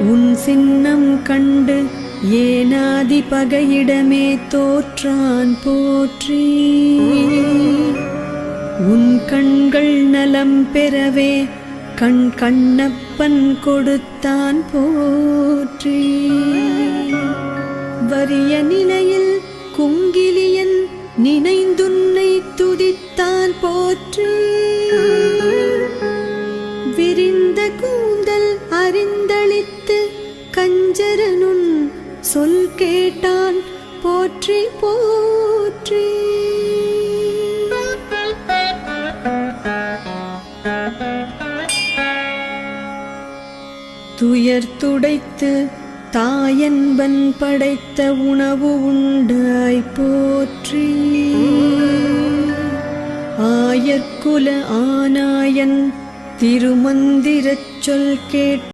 உன் சின்னம் கண்டு ஏனாதி பகையிடமே தோற்றான் போற்றி. உன் கண்கள் நலம் பெறவே கண் கண்ணப்பன் கொடுத்தான் போற்றி. வறிய நிலையில் குங்கிலியன் நினைந்துன்னை துதித்தான் போற்றி. விரிந்த கூந்தல் அறிந்த கஞ்சரனுன் சொல் கேட்டான் போற்றி போற்றி. துயர் துடைத்து தாயன்பன் படைத்த உணவு உண்டாய் போற்றி. ஆயர்குல ஆனாயன் திருமந்திரச் சொல் கேட்